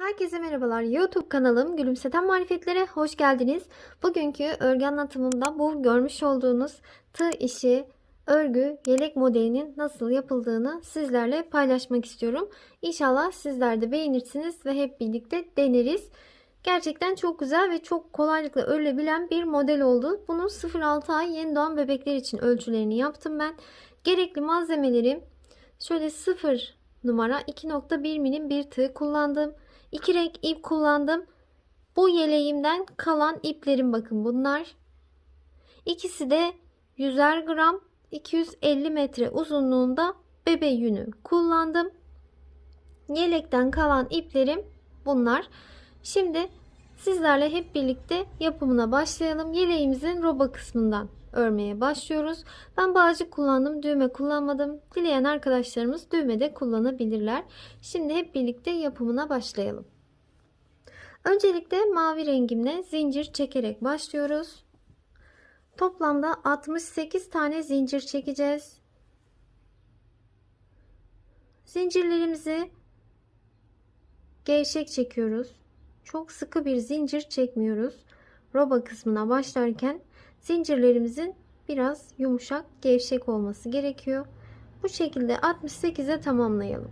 Herkese merhabalar. YouTube kanalım Gülümseten Marifetlere hoş geldiniz. Bugünkü örgü anlatımımda bu görmüş olduğunuz tığ işi, örgü, yelek modelinin nasıl yapıldığını sizlerle paylaşmak istiyorum. İnşallah sizler de beğenirsiniz ve hep birlikte deneriz. Gerçekten çok güzel ve çok kolaylıkla örülebilen bir model oldu. Bunun 0-6 ay yeni doğan bebekler için ölçülerini yaptım ben. Gerekli malzemelerim şöyle 0 numara 2.1 milim bir tığ kullandım. İki renk ip kullandım. Bu yeleğimden kalan iplerim bakın bunlar. İkisi de 100'er gram 250 metre uzunluğunda bebe yünü kullandım. Yelekten kalan iplerim bunlar. Şimdi sizlerle hep birlikte yapımına başlayalım. Yeleğimizin roba kısmından örmeye başlıyoruz. Ben bağcık kullandım, düğme kullanmadım. Dileyen arkadaşlarımız düğme de kullanabilirler. Şimdi hep birlikte yapımına başlayalım. Öncelikle mavi rengimle zincir çekerek başlıyoruz. Toplamda 68 tane zincir çekeceğiz. Zincirlerimizi gevşek çekiyoruz. Çok sıkı bir zincir çekmiyoruz. Roba kısmına başlarken zincirlerimizin biraz yumuşak, gevşek olması gerekiyor. Bu şekilde 68'e tamamlayalım.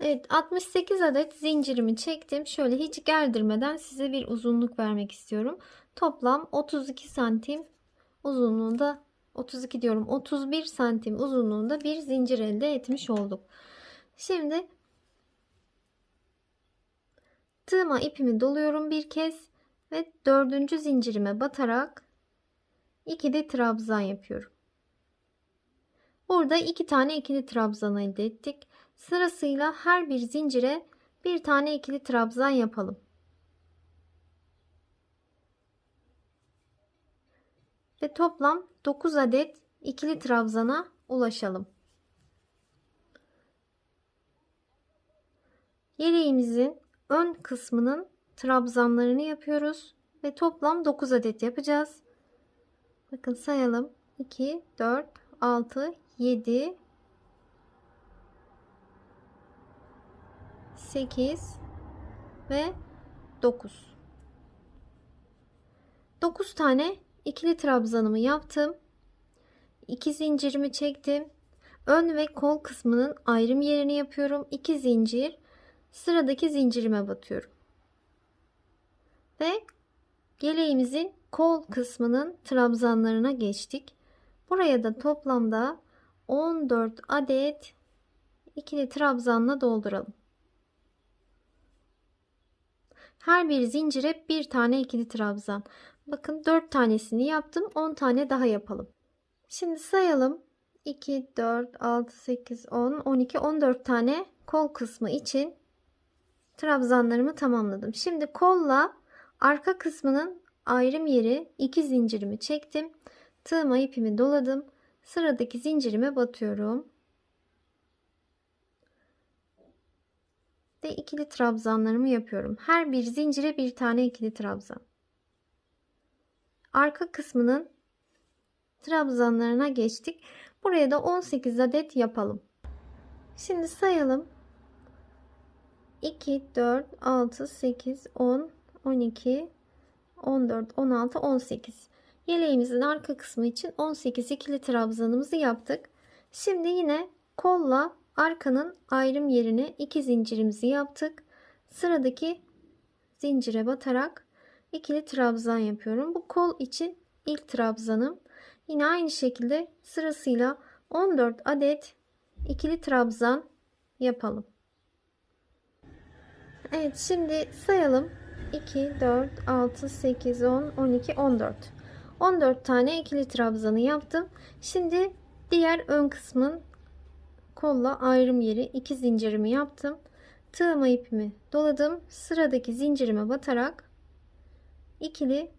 Evet 68 adet zincirimi çektim. Şöyle hiç gerdirmeden size bir uzunluk vermek istiyorum. Toplam 32 santim uzunluğunda 32 diyorum 31 santim uzunluğunda bir zincir elde etmiş olduk. Şimdi tığıma ipimi doluyorum bir kez ve dördüncü zincirime batarak ikili trabzan yapıyorum. Burada iki tane ikili trabzan elde ettik. Sırasıyla her bir zincire bir tane ikili trabzan yapalım. Ve toplam 9 adet ikili trabzana ulaşalım. Yeleğimizin ön kısmının trabzanlarını yapıyoruz ve toplam 9 adet yapacağız. Bakın sayalım. 2 4 6 7 8 ve 9. 9 tane ikili trabzanımı yaptım. 2 zincirimi çektim. Ön ve kol kısmının ayrım yerini yapıyorum. 2 zincir sıradaki zincirime batıyorum. Ve yeleğimizin kol kısmının trabzanlarına geçtik. Buraya da toplamda 14 adet ikili trabzanla dolduralım. Her bir zincire bir tane ikili trabzan. Bakın 4 tanesini yaptım. 10 tane daha yapalım. Şimdi sayalım. 2, 4, 6, 8, 10, 12, 14 tane kol kısmı için trabzanlarımı tamamladım. Şimdi kolla arka kısmının ayrım yeri 2 zincirimi çektim. Tığıma ipimi doladım. Sıradaki zincirime batıyorum. Ve ikili trabzanlarımı yapıyorum. Her bir zincire bir tane ikili trabzan. Arka kısmının trabzanlarına geçtik. Buraya da 18 adet yapalım. Şimdi sayalım. 2, 4, 6, 8, 10, 12, 14, 16, 18. Yeleğimizin arka kısmı için 18 ikili trabzanımızı yaptık. Şimdi yine kolla arkanın ayrım yerine iki zincirimizi yaptık. Sıradaki zincire batarak ikili trabzan yapıyorum. Bu kol için ilk trabzanım. Yine aynı şekilde sırasıyla 14 adet ikili trabzan yapalım. Evet şimdi sayalım. 2, 4, 6, 8, 10, 12, 14. 14 tane ikili trabzanı yaptım. Şimdi diğer ön kısmın kolla ayrım yeri 2 zincirimi yaptım. Tığıma ipimi doladım. Sıradaki zincirime batarak ikili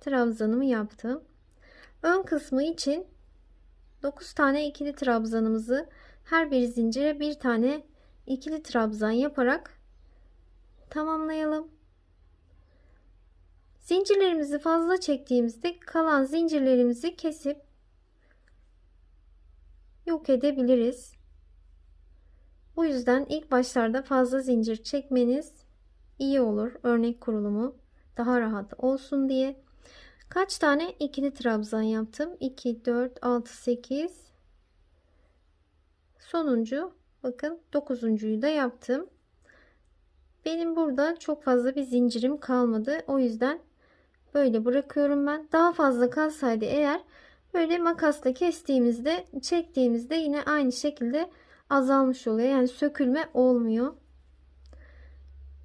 trabzanımı yaptım. Ön kısmı için 9 tane ikili trabzanımızı her bir zincire bir tane ikili trabzan yaparak tamamlayalım. Zincirlerimizi fazla çektiğimizde kalan zincirlerimizi kesip yok edebiliriz. Bu yüzden ilk başlarda fazla zincir çekmeniz iyi olur. Örnek kurulumu daha rahat olsun diye. Kaç tane ikili trabzan yaptım? 2, 4, 6, 8. Sonuncu bakın 9.'yu da yaptım. Benim burada çok fazla bir zincirim kalmadı. O yüzden böyle bırakıyorum ben. Daha fazla kalsaydı eğer böyle makasla kestiğimizde çektiğimizde yine aynı şekilde azalmış oluyor. Yani sökülme olmuyor.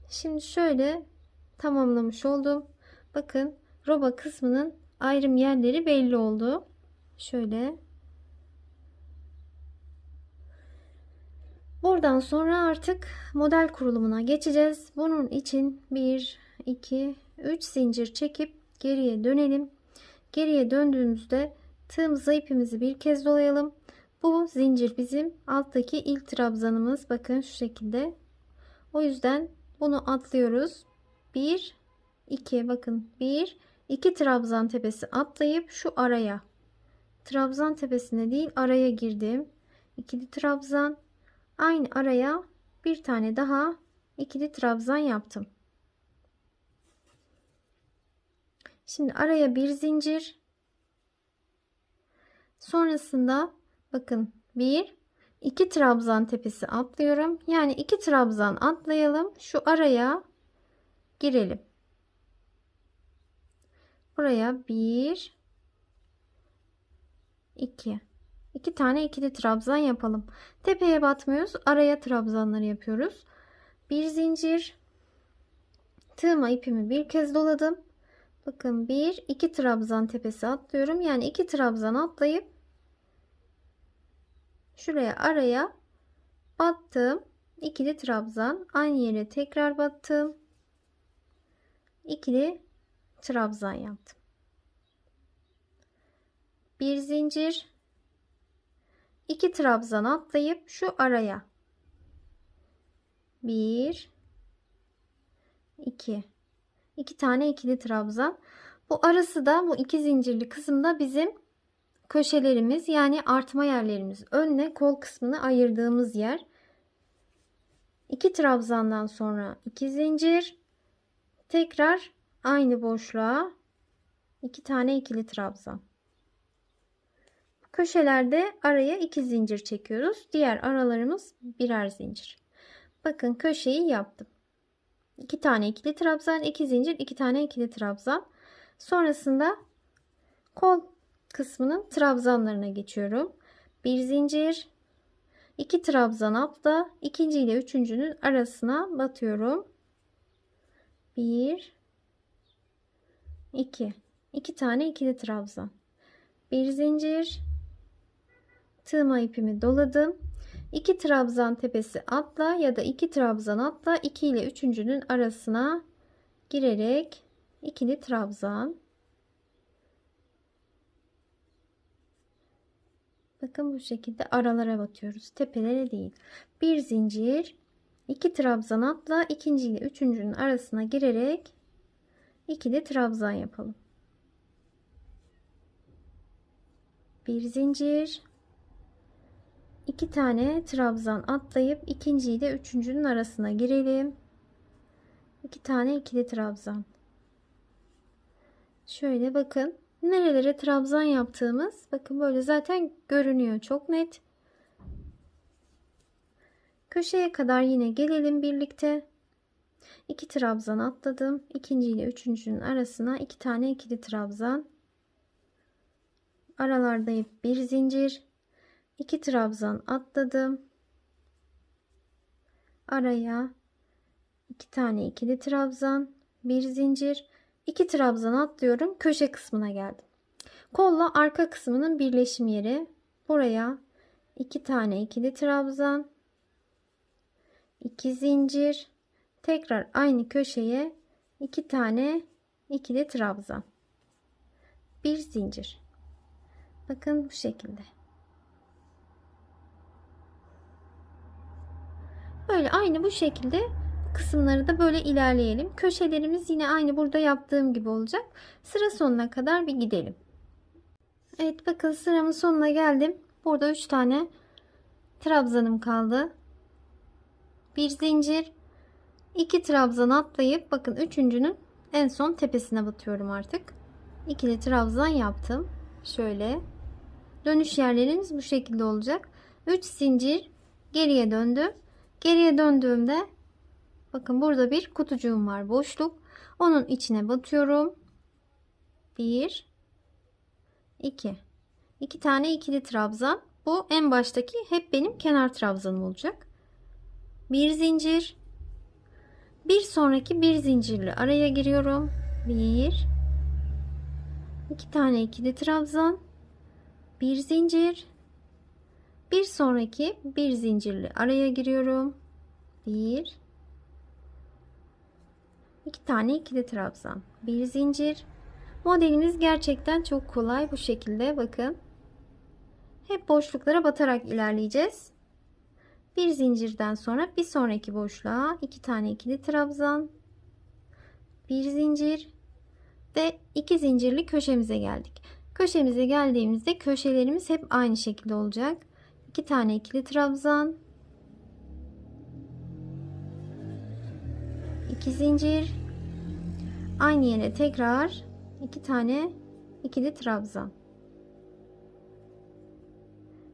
Şimdi şöyle tamamlamış oldum. Bakın roba kısmının ayrım yerleri belli oldu. Şöyle. Buradan sonra artık model kurulumuna geçeceğiz. Bunun için 1, 2, 3 zincir çekip geriye dönelim. Geriye döndüğümüzde tığımıza ipimizi bir kez dolayalım. Bu zincir bizim alttaki ilk trabzanımız. Bakın şu şekilde. O yüzden bunu atlıyoruz. 1, 2 bakın 1, 2 trabzan tepesi atlayıp şu araya. Trabzan tepesine değil araya girdim. İkili trabzan. Aynı araya bir tane daha ikili trabzan yaptım. Şimdi araya bir zincir. Sonrasında bakın bir iki trabzan tepesi atlıyorum. Yani iki trabzan atlayalım. Şu araya girelim. Buraya bir iki iki tane ikili trabzan yapalım. Tepeye batmıyoruz. Araya trabzanları yapıyoruz. Bir zincir tığıma ipimi bir kez doladım. Bakın bir iki trabzan tepesi atlıyorum. Yani iki trabzan atlayıp şuraya araya battım. ikili trabzan aynı yere tekrar battım. ikili trabzan yaptım. Bir zincir 2 trabzan atlayıp şu araya 1 2 2 tane ikili trabzan bu arası da bu iki zincirli kısımda bizim köşelerimiz yani artma yerlerimiz önüne kol kısmını ayırdığımız yer 2 trabzandan sonra 2 zincir tekrar aynı boşluğa 2 tane ikili trabzan Köşelerde araya iki zincir çekiyoruz. Diğer aralarımız birer zincir. Bakın köşeyi yaptım. İki tane ikili trabzan, iki zincir, iki tane ikili trabzan. Sonrasında kol kısmının trabzanlarına geçiyorum. Bir zincir, iki trabzan atla, ikinci ile üçüncünün arasına batıyorum. Bir, iki, iki tane ikili trabzan. Bir zincir, tığıma ipimi doladım. 2 trabzan tepesi atla ya da 2 trabzan atla 2 ile 3.'nün arasına girerek ikili trabzan Bakın bu şekilde aralara batıyoruz. Tepelere değil. Bir zincir, iki trabzan atla ikinci ile üçüncünün arasına girerek ikili trabzan yapalım. Bir zincir, iki tane trabzan atlayıp ikinci ile üçüncünün arasına girelim. İki tane ikili trabzan. Şöyle bakın. Nerelere trabzan yaptığımız bakın böyle zaten görünüyor çok net. Köşeye kadar yine gelelim birlikte. İki trabzan atladım. İkinci ile üçüncünün arasına iki tane ikili trabzan. Aralarda bir zincir 2 trabzan atladım. Araya 2 tane ikili trabzan, bir zincir, 2 trabzan atlıyorum. Köşe kısmına geldim. Kolla arka kısmının birleşim yeri. Buraya 2 tane ikili trabzan, 2 zincir, tekrar aynı köşeye 2 tane ikili trabzan. Bir zincir. Bakın bu şekilde. Böyle aynı bu şekilde kısımları da böyle ilerleyelim. Köşelerimiz yine aynı burada yaptığım gibi olacak. Sıra sonuna kadar bir gidelim. Evet bakın sıramın sonuna geldim. Burada 3 tane trabzanım kaldı. Bir zincir. 2 trabzan atlayıp bakın üçüncünün en son tepesine batıyorum artık. İkili trabzan yaptım. Şöyle. Dönüş yerleriniz bu şekilde olacak. 3 zincir geriye döndüm. Geriye döndüğümde bakın burada bir kutucuğum var boşluk. Onun içine batıyorum. 1 2 2 tane ikili trabzan. Bu en baştaki hep benim kenar trabzanım olacak. Bir zincir. Bir sonraki bir zincirli araya giriyorum. Bir. iki tane ikili trabzan. Bir zincir. Bir sonraki bir zincirli araya giriyorum. Bir. iki tane ikili trabzan. Bir zincir. Modelimiz gerçekten çok kolay bu şekilde bakın. Hep boşluklara batarak ilerleyeceğiz. Bir zincirden sonra bir sonraki boşluğa iki tane ikili trabzan, bir zincir ve iki zincirli köşemize geldik. Köşemize geldiğimizde köşelerimiz hep aynı şekilde olacak. İki tane ikili trabzan, iki zincir, aynı yere tekrar iki tane ikili trabzan.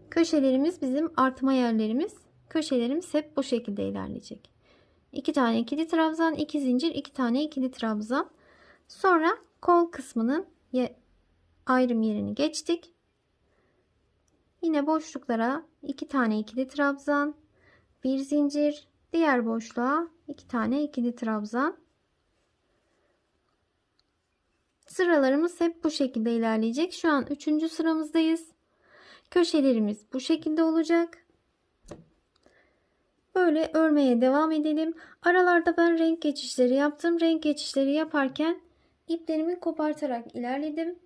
Köşelerimiz bizim artma yerlerimiz. Köşelerimiz hep bu şekilde ilerleyecek. 2 tane ikili trabzan, 2 zincir, 2 tane ikili trabzan. Sonra kol kısmının ayrım yerini geçtik. Yine boşluklara 2 tane ikili trabzan, 1 zincir, diğer boşluğa 2 tane ikili trabzan. Sıralarımız hep bu şekilde ilerleyecek. Şu an 3. sıramızdayız. Köşelerimiz bu şekilde olacak. Böyle örmeye devam edelim. Aralarda ben renk geçişleri yaptım. Renk geçişleri yaparken iplerimi kopartarak ilerledim.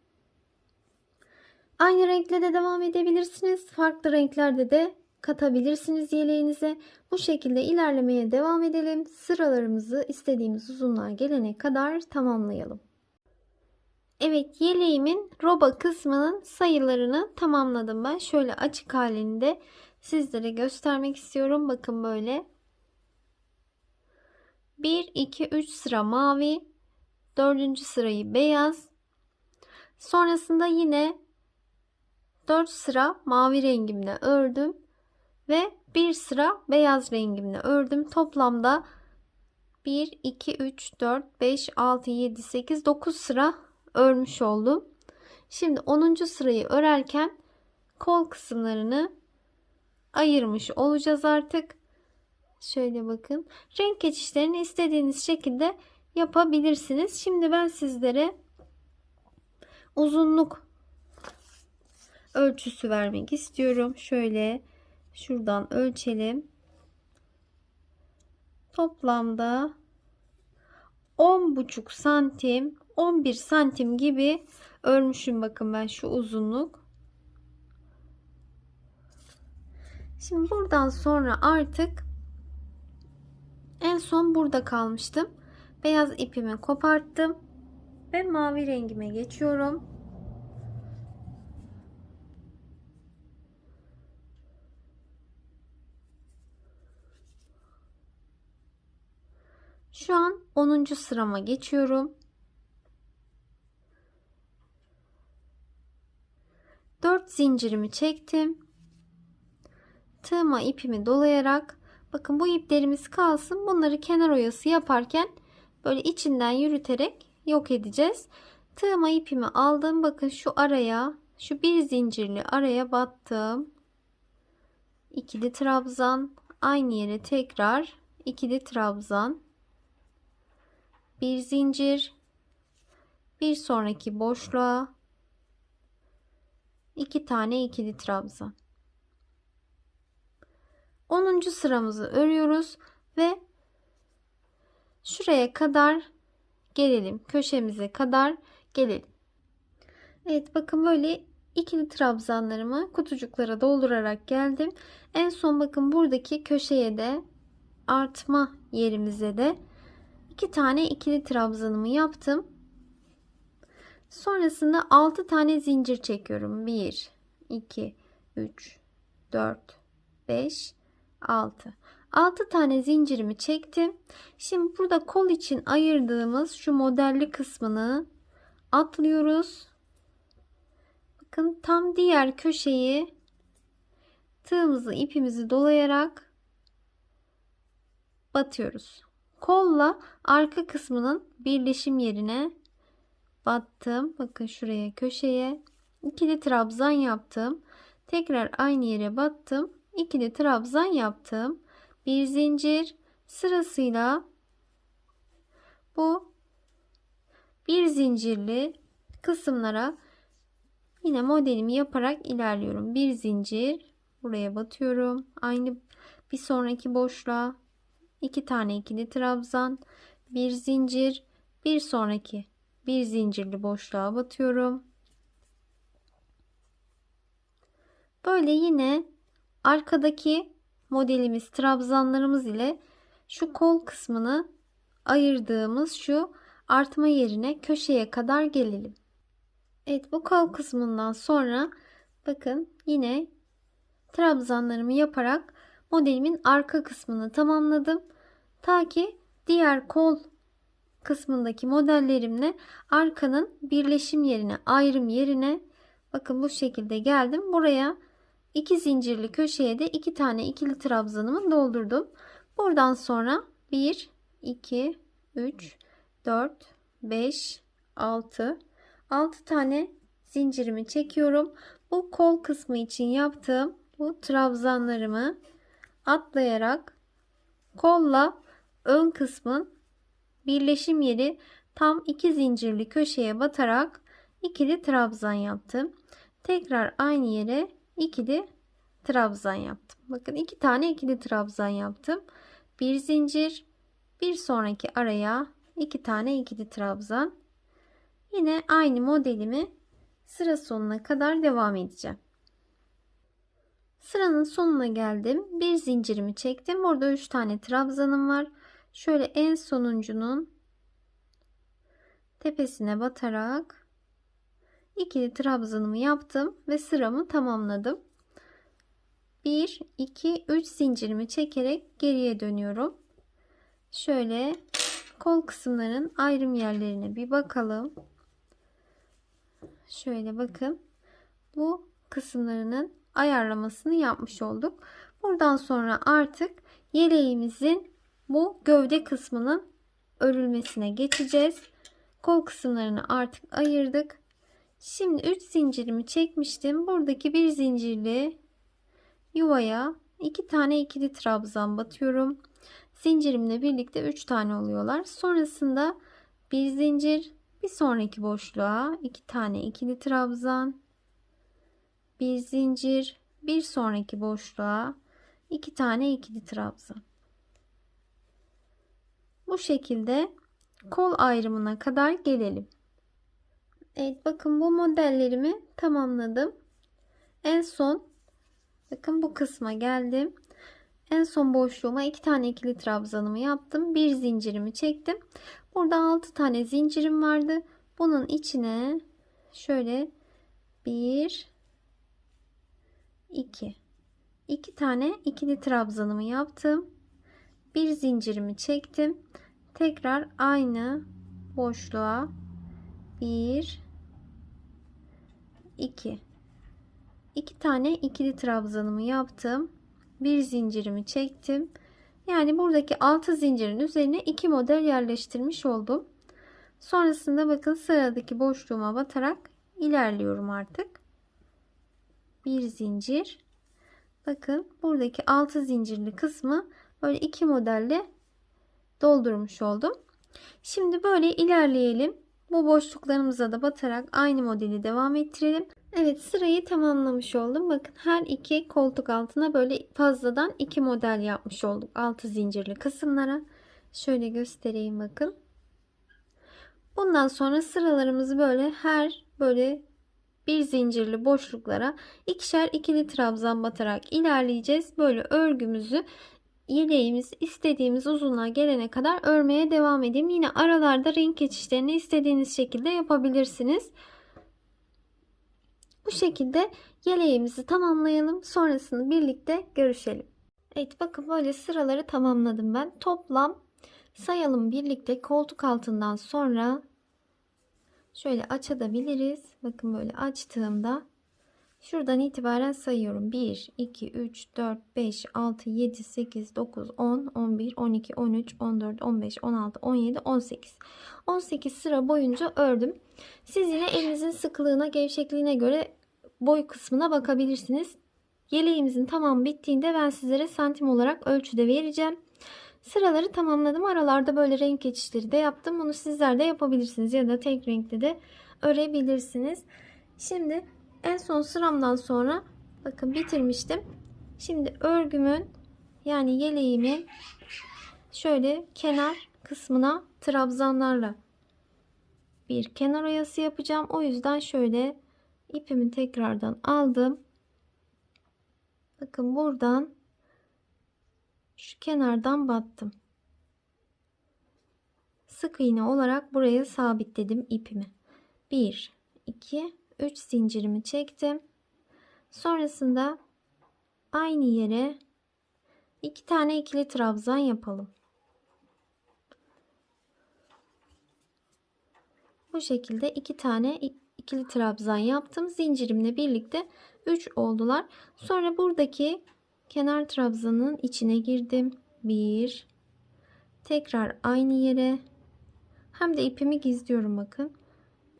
Aynı renkle de devam edebilirsiniz. Farklı renklerde de katabilirsiniz yeleğinize. Bu şekilde ilerlemeye devam edelim. Sıralarımızı istediğimiz uzunluğa gelene kadar tamamlayalım. Evet yeleğimin roba kısmının sayılarını tamamladım ben. Şöyle açık halinde sizlere göstermek istiyorum. Bakın böyle. 1, 2, 3 sıra mavi. 4. sırayı beyaz. Sonrasında yine 4 sıra mavi rengimle ördüm. Ve 1 sıra beyaz rengimle ördüm. Toplamda 1, 2, 3, 4, 5, 6, 7, 8, 9 sıra örmüş oldum. Şimdi 10. sırayı örerken kol kısımlarını ayırmış olacağız artık. Şöyle bakın. Renk geçişlerini istediğiniz şekilde yapabilirsiniz. Şimdi ben sizlere uzunluk ölçüsü vermek istiyorum. Şöyle şuradan ölçelim. Toplamda 10,5 santim 11 santim gibi örmüşüm bakın ben şu uzunluk. Şimdi buradan sonra artık en son burada kalmıştım. Beyaz ipimi koparttım ve mavi rengime geçiyorum. Şu an 10. sırama geçiyorum. 4 zincirimi çektim. Tığıma ipimi dolayarak bakın bu iplerimiz kalsın. Bunları kenar oyası yaparken böyle içinden yürüterek yok edeceğiz. Tığıma ipimi aldım. Bakın şu araya şu bir zincirli araya battım. İkili trabzan aynı yere tekrar ikili trabzan bir zincir bir sonraki boşluğa 2 tane ikili trabzan. 10. sıramızı örüyoruz ve şuraya kadar gelelim. Köşemize kadar gelelim. Evet bakın böyle ikili trabzanlarımı kutucuklara doldurarak geldim. En son bakın buradaki köşeye de artma yerimize de iki tane ikili trabzanımı yaptım. Sonrasında 6 tane zincir çekiyorum. 1, 2, 3, 4, 5, 6. 6 tane zincirimi çektim. Şimdi burada kol için ayırdığımız şu modelli kısmını atlıyoruz. Bakın tam diğer köşeyi tığımızı ipimizi dolayarak batıyoruz. Kolla arka kısmının birleşim yerine battım. Bakın şuraya köşeye ikili trabzan yaptım. Tekrar aynı yere battım. İkili trabzan yaptım. Bir zincir sırasıyla bu bir zincirli kısımlara yine modelimi yaparak ilerliyorum. Bir zincir buraya batıyorum. Aynı bir sonraki boşluğa iki tane ikili trabzan, bir zincir, bir sonraki bir zincirli boşluğa batıyorum. Böyle yine arkadaki modelimiz trabzanlarımız ile şu kol kısmını ayırdığımız şu artma yerine köşeye kadar gelelim. Evet bu kol kısmından sonra bakın yine trabzanlarımı yaparak modelimin arka kısmını tamamladım. Ta ki diğer kol kısmındaki modellerimle arkanın birleşim yerine ayrım yerine bakın bu şekilde geldim. Buraya iki zincirli köşeye de iki tane ikili trabzanımı doldurdum. Buradan sonra 1 2 3 4 5 6 6 tane zincirimi çekiyorum. Bu kol kısmı için yaptığım bu trabzanlarımı atlayarak kolla ön kısmın birleşim yeri tam iki zincirli köşeye batarak ikili trabzan yaptım. Tekrar aynı yere ikili trabzan yaptım. Bakın iki tane ikili trabzan yaptım. Bir zincir, bir sonraki araya iki tane ikili trabzan. Yine aynı modelimi sıra sonuna kadar devam edeceğim. Sıranın sonuna geldim. Bir zincirimi çektim. Burada 3 tane trabzanım var. Şöyle en sonuncunun tepesine batarak ikili trabzanımı yaptım ve sıramı tamamladım. 1 2 3 zincirimi çekerek geriye dönüyorum. Şöyle kol kısımların ayrım yerlerine bir bakalım. Şöyle bakın. Bu kısımlarının ayarlamasını yapmış olduk. Buradan sonra artık yeleğimizin bu gövde kısmının örülmesine geçeceğiz. Kol kısımlarını artık ayırdık. Şimdi 3 zincirimi çekmiştim. Buradaki bir zincirli yuvaya 2 tane ikili trabzan batıyorum. Zincirimle birlikte 3 tane oluyorlar. Sonrasında bir zincir, bir sonraki boşluğa 2 tane ikili trabzan, bir zincir, bir sonraki boşluğa 2 tane ikili trabzan. Bu şekilde kol ayrımına kadar gelelim. Evet bakın bu modellerimi tamamladım. En son bakın bu kısma geldim. En son boşluğuma iki tane ikili trabzanımı yaptım. Bir zincirimi çektim. Burada 6 tane zincirim vardı. Bunun içine şöyle 1 2 2 tane ikili trabzanımı yaptım. Bir zincirimi çektim. Tekrar aynı boşluğa 1 2 2 tane ikili trabzanımı yaptım. Bir zincirimi çektim. Yani buradaki 6 zincirin üzerine 2 model yerleştirmiş oldum. Sonrasında bakın sıradaki boşluğuma batarak ilerliyorum artık. Bir zincir. Bakın buradaki 6 zincirli kısmı böyle iki modelle doldurmuş oldum. Şimdi böyle ilerleyelim. Bu boşluklarımıza da batarak aynı modeli devam ettirelim. Evet sırayı tamamlamış oldum. Bakın her iki koltuk altına böyle fazladan iki model yapmış olduk. Altı zincirli kısımlara. Şöyle göstereyim bakın. Bundan sonra sıralarımızı böyle her böyle bir zincirli boşluklara ikişer ikili trabzan batarak ilerleyeceğiz. Böyle örgümüzü yeleğimiz istediğimiz uzunluğa gelene kadar örmeye devam edeyim. Yine aralarda renk geçişlerini istediğiniz şekilde yapabilirsiniz. Bu şekilde yeleğimizi tamamlayalım. Sonrasını birlikte görüşelim. Evet bakın böyle sıraları tamamladım ben. Toplam sayalım birlikte koltuk altından sonra şöyle açabiliriz. Bakın böyle açtığımda şuradan itibaren sayıyorum. 1, 2, 3, 4, 5, 6, 7, 8, 9, 10, 11, 12, 13, 14, 15, 16, 17, 18. 18 sıra boyunca ördüm. Siz yine elinizin sıkılığına, gevşekliğine göre boy kısmına bakabilirsiniz. Yeleğimizin tamam bittiğinde ben sizlere santim olarak ölçüde vereceğim. Sıraları tamamladım. Aralarda böyle renk geçişleri de yaptım. Bunu sizler de yapabilirsiniz ya da tek renkli de örebilirsiniz. Şimdi en son sıramdan sonra bakın bitirmiştim. Şimdi örgümün yani yeleğimin şöyle kenar kısmına trabzanlarla bir kenar oyası yapacağım. O yüzden şöyle ipimi tekrardan aldım. Bakın buradan şu kenardan battım. Sık iğne olarak buraya sabitledim ipimi. 1 2 3 zincirimi çektim. Sonrasında aynı yere iki tane ikili trabzan yapalım. Bu şekilde iki tane ikili trabzan yaptım. Zincirimle birlikte 3 oldular. Sonra buradaki kenar trabzanın içine girdim. 1 tekrar aynı yere hem de ipimi gizliyorum bakın.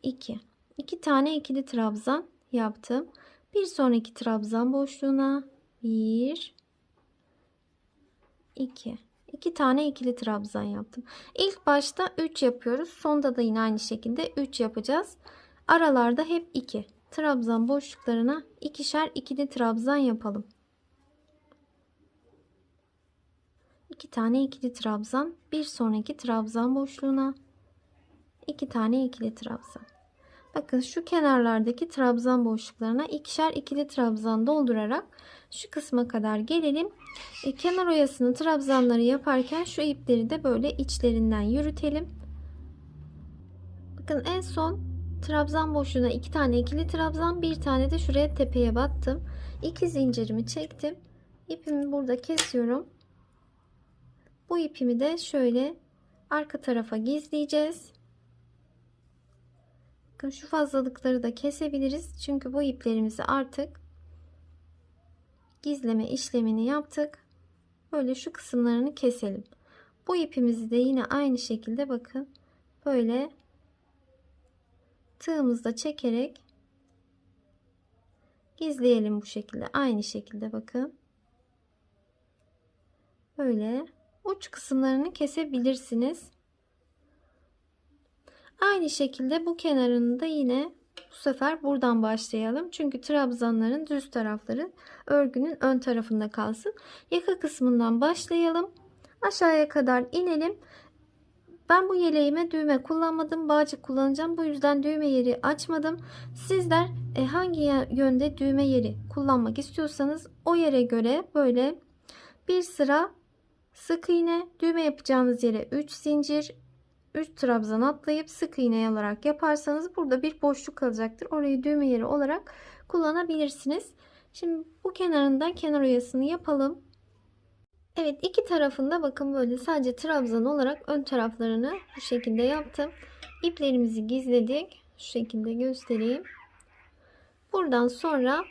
2 2 tane ikili trabzan yaptım. Bir sonraki trabzan boşluğuna 1 2 2 tane ikili trabzan yaptım. İlk başta 3 yapıyoruz. Sonda da yine aynı şekilde 3 yapacağız. Aralarda hep 2. Trabzan boşluklarına ikişer ikili trabzan yapalım. 2 tane ikili trabzan, bir sonraki trabzan boşluğuna 2 tane ikili trabzan. Bakın şu kenarlardaki trabzan boşluklarına ikişer ikili trabzan doldurarak şu kısma kadar gelelim. E, kenar oyasını trabzanları yaparken şu ipleri de böyle içlerinden yürütelim. Bakın en son trabzan boşluğuna iki tane ikili trabzan bir tane de şuraya tepeye battım. İki zincirimi çektim. İpimi burada kesiyorum. Bu ipimi de şöyle arka tarafa gizleyeceğiz. Bakın şu fazlalıkları da kesebiliriz. Çünkü bu iplerimizi artık gizleme işlemini yaptık. Böyle şu kısımlarını keselim. Bu ipimizi de yine aynı şekilde bakın böyle tığımızda çekerek gizleyelim bu şekilde. Aynı şekilde bakın. Böyle uç kısımlarını kesebilirsiniz. Aynı şekilde bu kenarını da yine bu sefer buradan başlayalım. Çünkü trabzanların düz tarafları örgünün ön tarafında kalsın. Yaka kısmından başlayalım. Aşağıya kadar inelim. Ben bu yeleğime düğme kullanmadım. Bağcık kullanacağım. Bu yüzden düğme yeri açmadım. Sizler e, hangi yönde düğme yeri kullanmak istiyorsanız o yere göre böyle bir sıra sık iğne düğme yapacağınız yere 3 zincir 3 trabzan atlayıp sık iğne alarak yaparsanız burada bir boşluk kalacaktır. Orayı düğme yeri olarak kullanabilirsiniz. Şimdi bu kenarından kenar oyasını yapalım. Evet iki tarafında bakın böyle sadece trabzan olarak ön taraflarını bu şekilde yaptım. İplerimizi gizledik. Şu şekilde göstereyim. Buradan sonra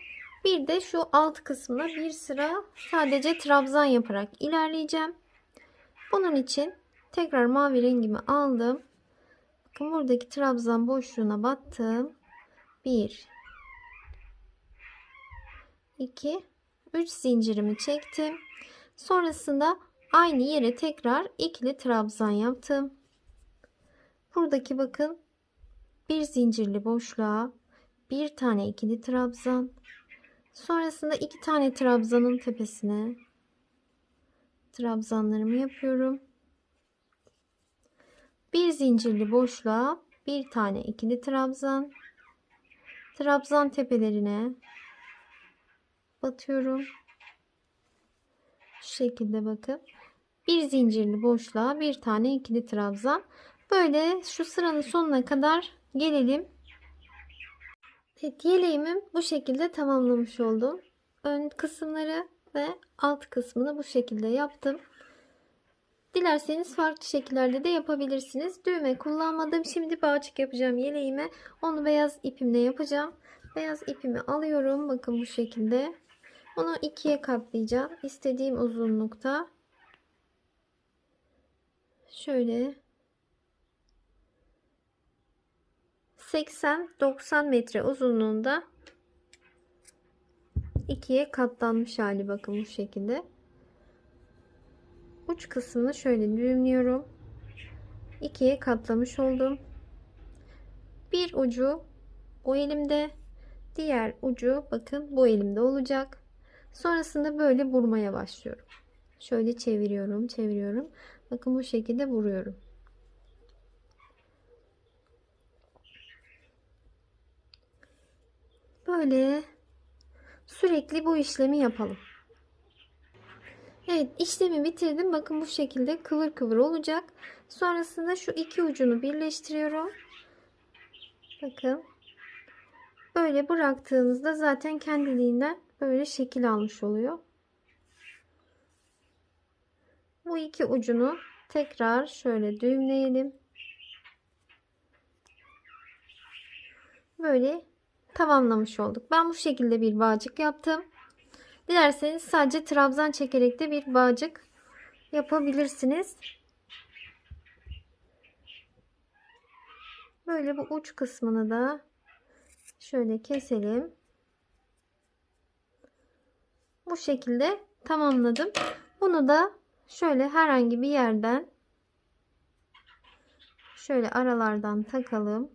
bir de şu alt kısmına bir sıra sadece trabzan yaparak ilerleyeceğim. Bunun için tekrar mavi rengimi aldım. Bakın buradaki trabzan boşluğuna battım. 1 2 3 zincirimi çektim. Sonrasında aynı yere tekrar ikili trabzan yaptım. Buradaki bakın bir zincirli boşluğa bir tane ikili trabzan. Sonrasında iki tane trabzanın tepesine trabzanlarımı yapıyorum. Bir zincirli boşluğa bir tane ikili trabzan. Trabzan tepelerine batıyorum. Şu şekilde bakın. Bir zincirli boşluğa bir tane ikili trabzan. Böyle şu sıranın sonuna kadar gelelim. Evet yeleğimi bu şekilde tamamlamış oldum. Ön kısımları ve alt kısmını bu şekilde yaptım. Dilerseniz farklı şekillerde de yapabilirsiniz. Düğme kullanmadım. Şimdi bağcık yapacağım yeleğime. Onu beyaz ipimle yapacağım. Beyaz ipimi alıyorum. Bakın bu şekilde. Onu ikiye katlayacağım. İstediğim uzunlukta. Şöyle 80-90 metre uzunluğunda ikiye katlanmış hali bakın bu şekilde. Uç kısmını şöyle düğümlüyorum. ikiye katlamış oldum. Bir ucu o elimde, diğer ucu bakın bu elimde olacak. Sonrasında böyle vurmaya başlıyorum. Şöyle çeviriyorum, çeviriyorum. Bakın bu şekilde vuruyorum. Böyle sürekli bu işlemi yapalım. Evet işlemi bitirdim. Bakın bu şekilde kıvır kıvır olacak. Sonrasında şu iki ucunu birleştiriyorum. Bakın. Böyle bıraktığınızda zaten kendiliğinden böyle şekil almış oluyor. Bu iki ucunu tekrar şöyle düğümleyelim. Böyle tamamlamış olduk. Ben bu şekilde bir bağcık yaptım. Dilerseniz sadece trabzan çekerek de bir bağcık yapabilirsiniz. Böyle bu uç kısmını da şöyle keselim. Bu şekilde tamamladım. Bunu da şöyle herhangi bir yerden şöyle aralardan takalım.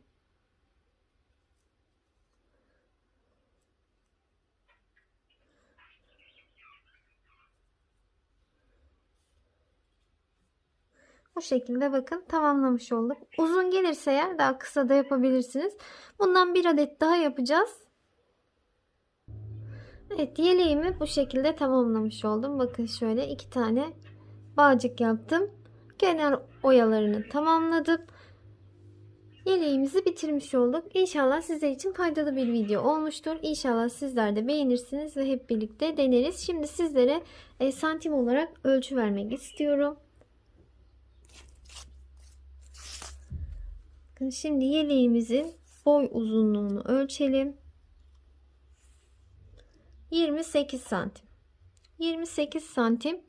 Bu şekilde bakın tamamlamış olduk. Uzun gelirse eğer daha kısa da yapabilirsiniz. Bundan bir adet daha yapacağız. Evet yeleğimi bu şekilde tamamlamış oldum. Bakın şöyle iki tane bağcık yaptım. Kenar oyalarını tamamladım. Yeleğimizi bitirmiş olduk. İnşallah sizler için faydalı bir video olmuştur. İnşallah sizler de beğenirsiniz ve hep birlikte deneriz. Şimdi sizlere e, santim olarak ölçü vermek istiyorum. Bakın şimdi yeleğimizin boy uzunluğunu ölçelim. 28 santim. 28 santim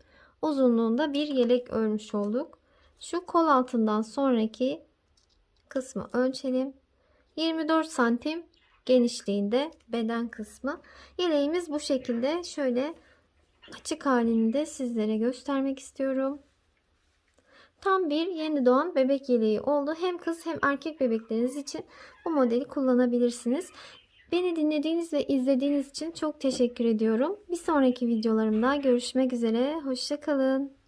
uzunluğunda bir yelek örmüş olduk. Şu kol altından sonraki kısmı ölçelim. 24 santim genişliğinde beden kısmı. Yeleğimiz bu şekilde şöyle açık halinde sizlere göstermek istiyorum. Tam bir yeni doğan bebek yeleği oldu. Hem kız hem erkek bebekleriniz için bu modeli kullanabilirsiniz. Beni dinlediğiniz ve izlediğiniz için çok teşekkür ediyorum. Bir sonraki videolarımda görüşmek üzere. Hoşçakalın.